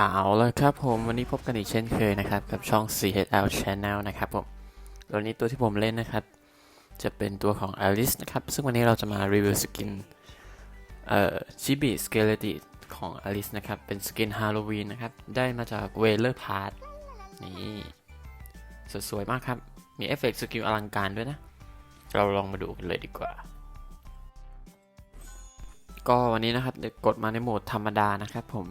เอาละครับผมวันนี้พบกันอีกเช่นเคยนะครับ กับช่อง CHL Channel นะครับผมวันนี้ตัวที่ผมเล่นนะครับ จะเป็นตัวของ Alice นะครับ ซึ่งวันนี้เราจะมารีวิวสกินเอ่อชิบิสเกเลติของ Alice นะครับ เป็นสกินฮาโลวีนนะครับ ได้มาจากเวเลอร์พาร์นี่สวยมากครับ มีเอฟเฟกต์สกิลอลังการด้วยนะ เราลองมาดูกันเลยดีกว่า ก็วันนี้นะครับกดมาในโหมดธรรมดานะครับผม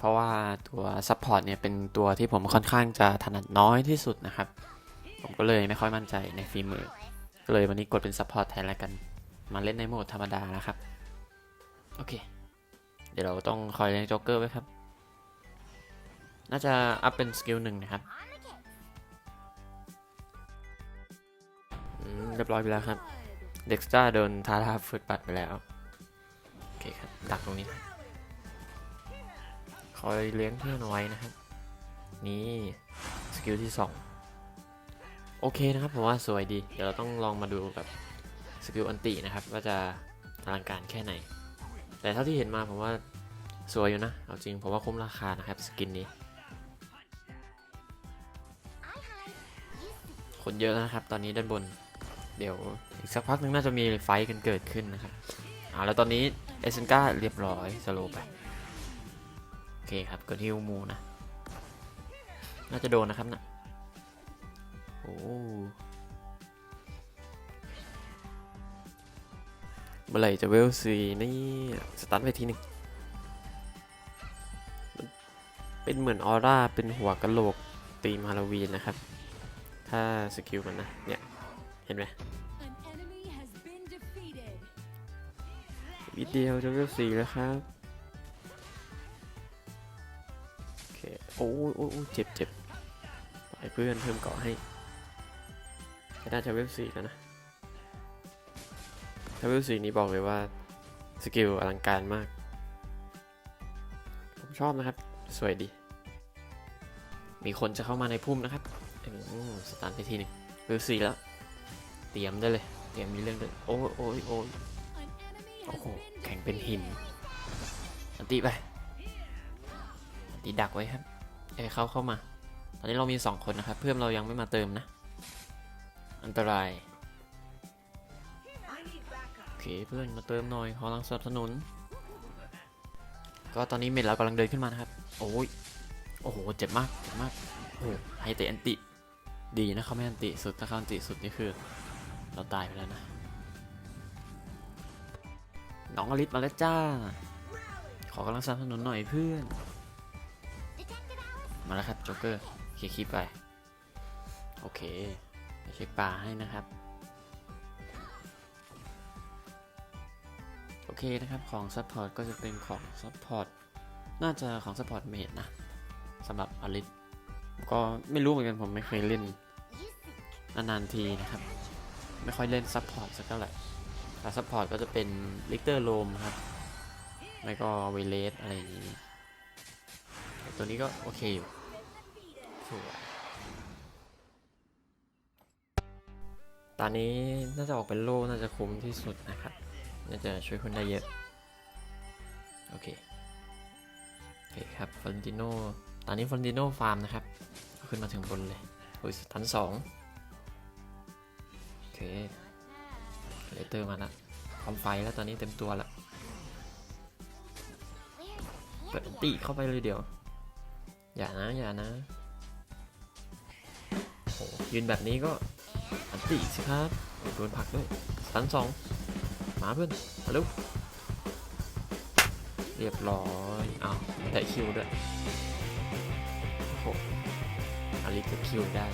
เพราะว่าตัวซัพพอร์ตเนี่ยเป็นตัวที่ผมค่อนข้างจะถนัดน้อยที่สุดนะครับ ผมก็เลยไม่ค่อยมั่นใจในฝีมือ ก็เลยวันนี้กดเป็นซัพพอร์ตแทนแล้วกัน มาเล่นในโหมดธรรมดานะครับ โอเค เดี๋ยวเราต้องคอยเล่นโจ๊กเกอร์ไว้ครับ น่าจะอัพเป็นสกิลหนึ่งนะครับเรียบร้อยไปแล้วครับ เด็กสตาร์โดนทาทาฟืดปัดไปแล้ว โอเคครับ ดักตรงนี้ คอยเลี้ยงเพื่อนเอาไว้นะครับ นี่สกิลที่ 2 โอเคนะครับผมว่าสวยดี เดี๋ยวเราต้องลองมาดูกับสกิลอันตินะครับ ว่าจะอลังการแค่ไหน แต่เท่าที่เห็นมาผมว่าสวยอยู่นะ เอาจริงผมว่าคุ้มราคานะครับสกินนี้ คนเยอะนะครับ ตอนนี้ด้านบน เดี๋ยวอีกสักพักนึงน่าจะมีไฟกันเกิดขึ้นนะครับเอาแล้วตอนนี้เอเซนกาเรียบร้อยสโลไป เคครับกดฮิวมูนะ น่าจะโดนนะครับนะโอ้เมื่อไหร่จะเวลซีนี่สตาร์ทไปทีหนึ่งมันเป็นเหมือนออร่า เป็นหัวกะโหลกตีมฮาโลวีนนะครับ ถ้าสกิลมันนะ เนี่ย เห็นไหม An enemy has been defeated. วิดเดียวจะเวลซีแล้วครับ โอ้ยโอ้ยเจ็บเจ็บปล่อยเพื่อนเพิ่มเกาะให้ก็น่าจะเวลสี่แล้วนะ ถ้าเวลสี่นี้บอกเลยว่า สกิลอลังการมาก ผมชอบนะครับ สวยดี มีคนจะเข้ามาในพุ่มนะครับอืมสตาร์ทไปทีหนึ่งเวลสี่แล้ว เตรียมได้เลย เตรียมมีเรื่องด้วยโอ้ยโอ้ยโอ้ยโอ้โห แข็งเป็นหิน อันติไป อันติดักไว้ครับ เอ้ยเข้าเข้ามา ตอนนี้เรามี 2 คนนะครับ เพื่อนเรายังไม่มาเติมนะ อันตราย โอเคเพื่อนมาเติมหน่อยขอรังสนับสนุน ก็ตอนนี้เมดเรากำลังเดินขึ้นมานะครับ โอ้ย โอ้โห เจ็บมาก เจ็บมาก โอ้ไฮเตะอันติ ดีนะเขาไม่อันติ สุดถ้าเขาอันติสุดนี่คือ เราตายไปแล้วนะ น้องอลิสมาแล้วจ้า ขอกำลังสนับสนุนหน่อยเพื่อน มาแล้วครับโจ๊กเกอร์เคลียร์คลิปไป โอเคเช็คป่าให้นะครับ โอเคนะครับของซัพพอร์ตก็จะเป็นของซัพพอร์ตน่าจะของซัพพอร์ตเมดนะสำหรับอลิสก็ไม่รู้เหมือนกันผมไม่เคยเล่นนานๆทีนะครับ ไม่ค่อยเล่นซัพพอร์ตสักเท่าไหร่ถ้าซัพพอร์ตก็จะเป็นลิกเตอร์โลมครับ ไม่ก็เวเลสอะไรอย่างนี้แต่ตัวนี้ก็โอเคอยู่ สวยตอนนี้น่าจะออกเป็นโล่น่าจะคุ้มที่สุดนะครับ น่าจะช่วยคนได้เยอะ โอเค โอเคครับฟอนติโนตอนนี้ฟอนติโนฟาร์มนะครับ ขึ้นมาถึงบนเลยโอ้ยทันสองโอเคเลเตอร์มาละพร้อมไฟแล้วตอนนี้เต็มตัวละเปิดตีเข้าไปเลยเดี๋ยว อย่านะ อย่านะ ยืนแบบนี้ก็อันตีสิครับโดนผักด้วยสันสองมาเพื่อนมาเร็วเรียบร้อยเอาแต่คิวด้วยโอ้โหอาริก็คิวได้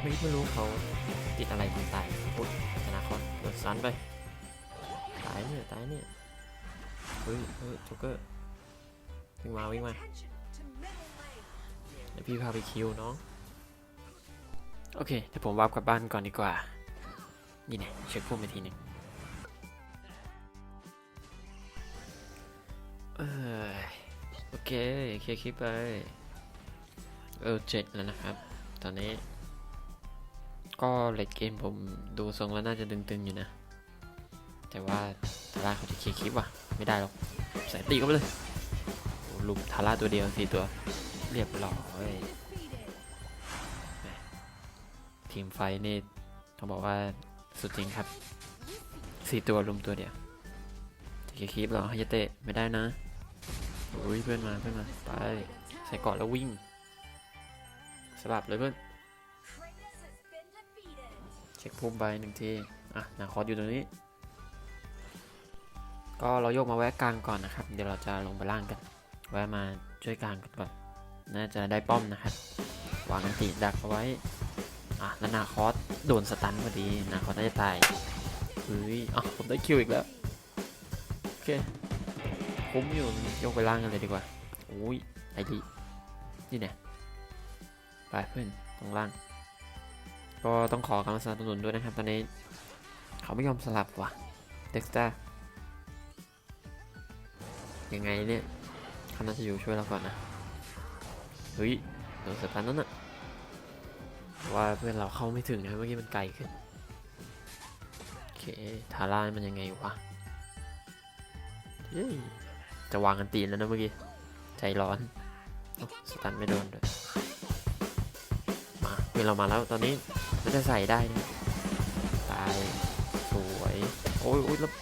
ไม่ไม่รู้เขาติดอะไรมันตายปุ๊บชนะคอนโดนซันไป ตายเนี่ย ตายเนี่ย เฮ้ยเฮ้ยโจ๊กเกอร์วิ่งมาวิ่งมาเดี๋ยวพี่พาไปคิวน้อง โอเคเดี๋ยวผมวาร์ปกลับบ้านก่อนดีกว่า นี่เนี่ยเช็คพุ่ไปทีหนึ่งเออโอเคเคลียร์คลิปไป เออเจ็ดแล้วนะครับ ตอนนี้ ก็เลดเกมผมดูทรงแล้วน่าจะตึงๆอยู่นะ แต่ว่าทาร่าเขาจะเคลียร์คลิปว่ะ ไม่ได้หรอกใส่ตีเข้าไปเลยโอ้ลุมทาร่าตัวเดียวสี่ตัว เรียบร้อย ทีมไฟนี่ต้องบอกว่าสุดจริงครับสี่ตัวลุมตัวเดียวจะคีบเหรอฮายเตะไม่ได้นะอุ้ยเพื่อนมาเพื่อนมาไปใส่กาะแล้ววิ่งสลับเลยเพื่อนเช็คพุ่มไปหนึ่งทีอะนาคอสอยู่ตรงนี้ ก็เราโยกมาแวะกลางก่อนนะครับ เดี๋ยวเราจะลงไปล่างกัน แวะมาช่วยกลางกันก่อนน่าจะได้ป้อมนะครับวางอันติดักเอาไว้ อะแล้วนาคอสโดนสตันพอดีนาคอสน่าจะตายเฮ้ยอะผมได้คิวอีกแล้ว โอเค คุ้มอยู่โยกไปล่างกันเลยดีกว่าอุ้ยไอดีนี่เนี่ยไปเพื่อนตรงล่าง ก็ต้องขอกำลังสนับสนุนด้วยนะครับ ตอนนี้ เขาไม่ยอมสลับว่ะเด็กสตายังไงเนี่ยเขาน่าจะอยู่ช่วยเราก่อนนะเฮ้ยโดนสตันนั่นน่ะ ว่าเพื่อนเราเข้าไม่ถึงนะเมื่อกี้มันไกลขึ้น โอเค ทาร่ามันยังไงวะเฮ้ยจะวางกันตีนแล้วนะเมื่อกี้ ใจร้อนอสตันไม่โดนด้วย มาเพื่อนเรามาแล้วตอนนี้มันจะใส่ได้นะตาย สวย โอ้ยโอ้ยแล้ว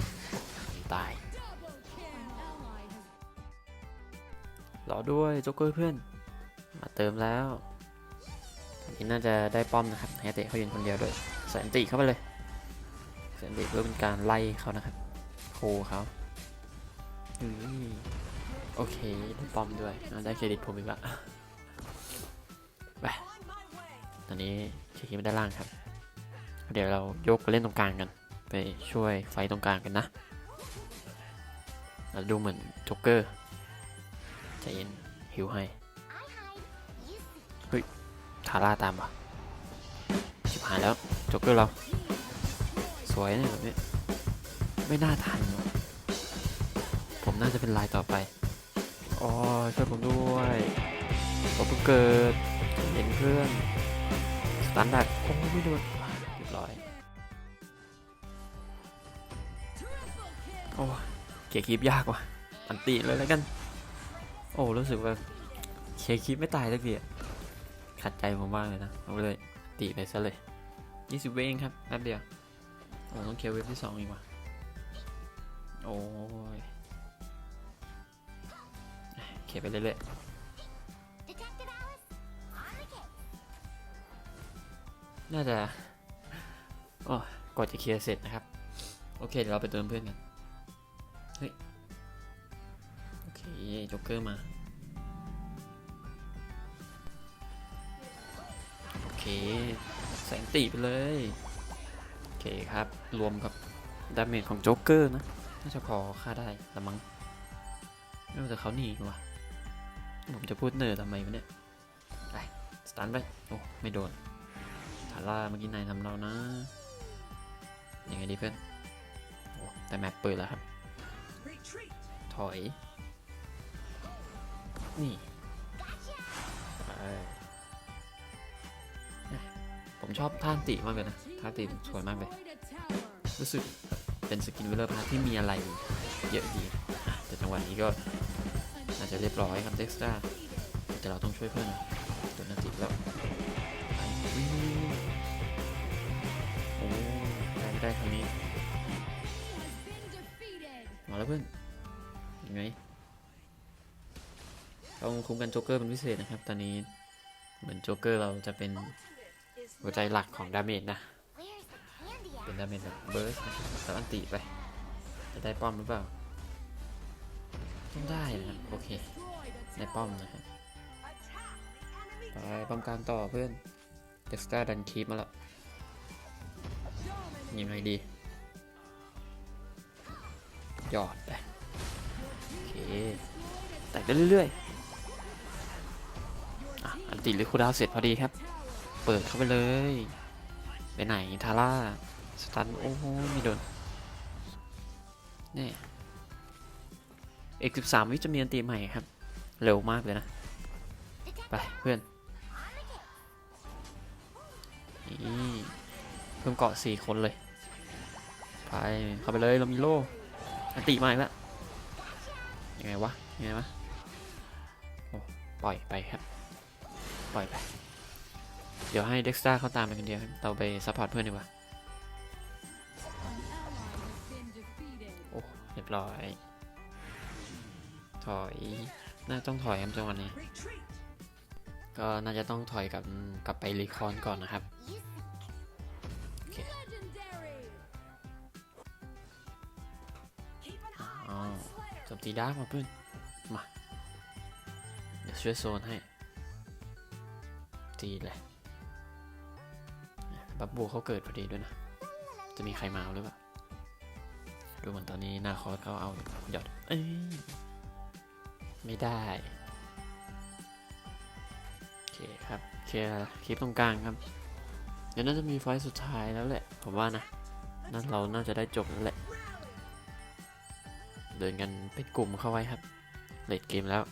ตาย รอด้วยโจ๊กเกอร์เพื่อน มาเติมแล้ว นี้น่าจะได้ป้อมนะครับให้เตะเขายืนคนเดียวด้วยใส่อันติเข้าไปเลยใส่อันติเพื่อเป็นการไล่เขานะครับโคเขาอืมโอเคได้ป้อมด้วยได้เครดิตผมอีกละไปตอนนี้เชคไม่ได้ล่างครับ เดี๋ยวเรายกไปเล่นตรงกลางกัน ไปช่วยไฟตรงกลางกันนะดูเหมือนจ๊กเกอร์ใจเย็นหิวให้าร่าตามปะชิบหายแล้วจ๊กเกอร์เรา สวยเนี่ยแบบนี้ ไม่น่าทัน ผมน่าจะเป็นลายต่อไปอ๋อช่วยผมด้วยผมเพิ่งเกิดเห็นเพื่อนสตันดักโอ้ไม่โดนเรียบร้อยโอ้เกียร์คีบยากว่ะอันตีเลยแล้วกัน โอ้รู้สึกว่าเคลียร์คีบไม่ตายสักทีอะ ขัดใจผมมากเลยนะเอาเลยตีไปซะเลย20เวเองครับแป๊บเดียวโอ้ต้องเคลียร์เวฟที่2อีกว่ะโอ้ยเคลียร์ไปเรื่อยๆน่าจะโอ้กว่าจะเคลียร์เสร็จนะครับ โอเค เดี๋ยวเราไปเติมเพื่อนกัน เฮ้ย โอเคจ็อกเกอร์มา เค แสงตีไปเลย โอเคครับ รวมกับดาเมจของโจ๊กเกอร์นะ น่าจะพอค่าได้ละมั้งไม่รู้แต่เขาหนีว่ะ ผมจะพูดเนอร์ทำไมวะเนี่ย ไป สตันไป โอ้ ไม่โดนทาร่าเมื่อกี้นายทำเรานะ ยังไงดีเพื่อน โอ้ แต่แมปเปิดแล้วครับ ถอย นี่ไป ผมชอบท่าติมากเลยนะ ท่าติสวยมากเลย รู้สึกเป็นสกินวิลเลอร์พาร์ทที่มีอะไรเยอะดีแต่จังหวะนี้ก็อาจจะเรียบร้อยครับเด็กซ์ตาแต่เราต้องช่วยเพื่อนตัวนาติแล้วโอ้ได้ได้ครั้งนี้มาแล้วเพื่อนยังไงต้องคุ้มกันโจ๊กเกอร์เป็นพิเศษนะครับ ตอนนี้เหมือนโจ๊กเกอร์เราจะเป็น หัวใจหลักของดาเมจนะ เป็นดาเมจแบบเบิร์สนะครับแล้วอันติไป จะได้ป้อมหรือเปล่า ต้องได้นะครับ โอเค ได้ป้อมนะครับไปป้อมกางต่อเพื่อนเด็กสตาร์ดันคีปมาล้ว dominant. ยังไงดี หยอดไป โอเค แตกได้เรื่อยๆอะอันติหรือคูดาวเสร็จพอดีครับ เปิดเข้าไปเลย ไปไหนทาร่า สตัน โอ้โหม่โดนนี่เอกสิบสามวิจะมีอันติใหม่ครับ เร็วมากเลยนะ ไปเพื่อน นี่เพิ่มเกาะสี่คนเลย ไปเข้าไปเลยเรามีโล่อันติมาอีกแล้วยังไงวะยังไงวะปล่อยไปครับ ปล่อยไป เดี๋ยวให้เด็กซ์ต้าเข้าตามไปคนเดียวเราไปซัพพอร์ตเพื่อนดีกว่า โอ้เรียบร้อย ถอย น่าต้องถอยครับจังหวะนี้ ก็น่าจะต้องถอยกลับกลับไปรีคอนก่อนนะครับ Legendary. อ๋อโจมตีดาร์กมาเพื่อน มา เดี๋ยวช่วยโซนให้ ตีเลย บับบูเขาเกิดพอดีด้วยนะ จะมีใครมาหรือเปล่า ดูเหมือนตอนนี้นาคอสเขาเอาหยอดเอ้ยไม่ได้ โอเคครับ เคลียร์คลิปตรงกลางครับ เดี๋ยวน่าจะมีไฟสุดท้ายแล้วแหละ ผมว่านะนั่นเราน่าจะได้จบแล้วแหละ เดินกันเป็นกลุ่มเข้าไว้ครับ เลดเกมแล้ว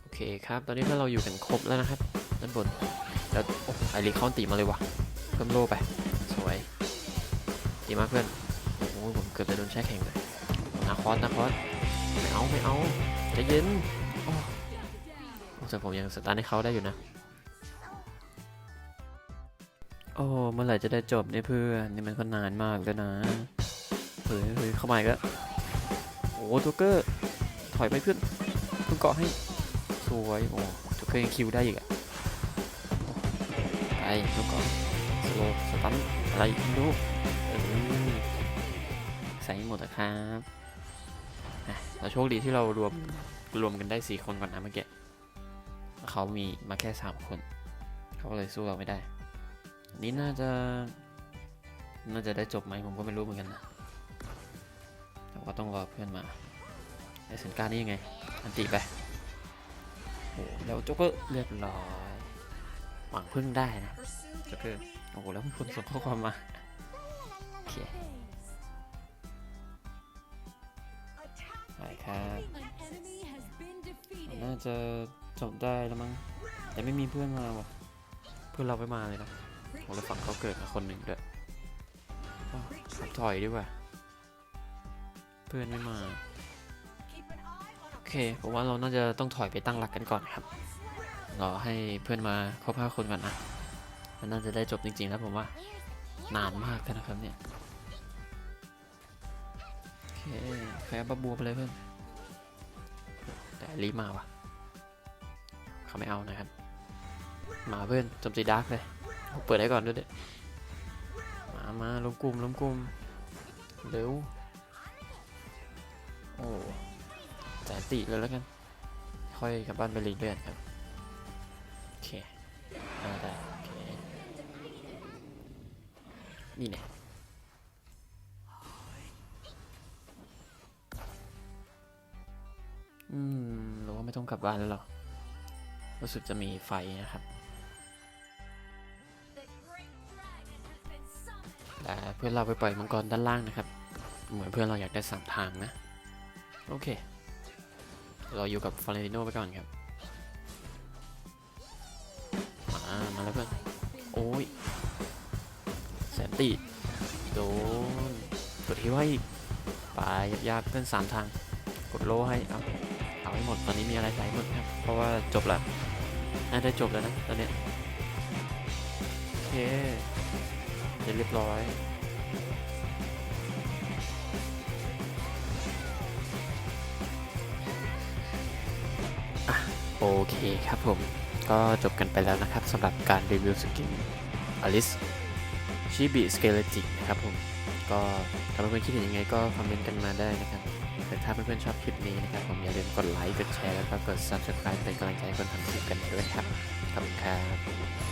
โอเคครับ ตอนนี้เมื่อเราอยู่กันครบแล้วนะครับ ด้านบน แล้วโอ้ไอริคอนตีมาเลยวะเพิ่มโลไป สวย ดีมากเพื่อน โอ้โหผมเกือบจะโดนแช่แข็งเลยนาคอสนาคอสไม่เอาไม่เอาใจเย็นโอ้โอ้แต่ผมยังสตาร์ทให้เขาได้อยู่นะ โอ้เมื่อไหร่จะได้จบเนี่ยเพื่อนนี่มันก็นานมากแล้วนะเฮ้ยเฮ้ยเข้ามาอีกแล้วโอ้จ็กเกอร์ถอยไปเพื่อนเพิ่งเกาะให้สวยโอ้จ็กเกอร์ยังคิวได้อีกอะ ไปเพิ่งเกาะสโลสตันอะไรไม่รู้เออใส่หมดนะครับเราโชคดีที่เรารวมรวมกันได้สี่คนก่อนนะเมื่อกี้เขามีมาแค่สามคน เขาเลยสู้เราไม่ได้ นี้น่าจะ น่าจะได้จบไหมผมก็ไม่รู้เหมือนกันนะแต่ว่าต้องรอเพื่อนมาไอเซนการนี่ยังไง อันตีไปโอ้โหแล้วโจ๊กเกอร์เรียบร้อย หวังพึ่งได้นะโจ๊กเกอร์โอ้โห แล้วมีคนส่งข้อความมา โอเคไปครับ An enemy has been defeated. น่าจะจบได้แล้วมั้งแต่ไม่มีเพื่อนมาว่ะ เพื่อนเราไม่มาเลยนะโอ้แล้วฝั่งเขาเกิดกับคนหนึ่งด้วยอ้าวขับถอยดีกว่า เพื่อนไม่มา โอเคผมว่าเราน่าจะต้องถอยไปตั้งหลักกันก่อนครับ รอให้เพื่อนมาครบห้าคนก่อนนะมันน่าจะได้จบจริงๆแล้วผมว่า นานมากแล้วนะครับเนี่ย โอเคใครเอาบับบัวไปเลยเพื่อน แต่รีมาว่ะ เขาไม่เอานะครับ มาเพื่อนจมตีดาร์กเลย เปิดได้ก่อนด้วยเด็มา มาลงกลุ่มลงกลุ่มเร็ว โอ้จ่ายติเลยแล้วกัน ค่อยกลับบ้านไปรีเลือดครับ เคได้ได้โอเคนี่เนี่ยอืมหรือว่าไม่ต้องกลับบ้านแล้วหรอรู้สึกจะมีไฟนะครับแต่เพื่อนเราไปปล่อยมังกรด้านล่างนะครับ เหมือนเพื่อนเราอยากได้สามทางนะ โอเค เราอยู่กับฟลอเรนติโนไปก่อนครับ มามาแล้วเพื่อน โอ้ย แสนตีโดนกดที่ไว้อีกไปยากเพื่อนสามทาง กดโลให้ เอาเอาให้หมด ตอนนี้มีอะไรใช้หมดครับ เพราะว่าจบแล้วน่าจะจบแล้วนะ ตอนเนี้ยโอเคเดี๋ยวเรียบร้อยโอเคครับผม ก็จบกันไปแล้วนะครับสำหรับการรีวิวสกินอลิสชิบิสเกเลติกนะครับผม ก็ถ้าเพื่อนๆคิดเห็นยังไงก็คอมเมนต์กันมาได้นะครับแต่ถ้าเพื่อนๆชอบคลิปนี้นะครับ ผมอย่าลืมกดไลค์ กดแชร์ แล้วก็กด subscribe เป็นกำลังใจให้คนทำคลิปกันด้วยครับ ขอบคุณครับ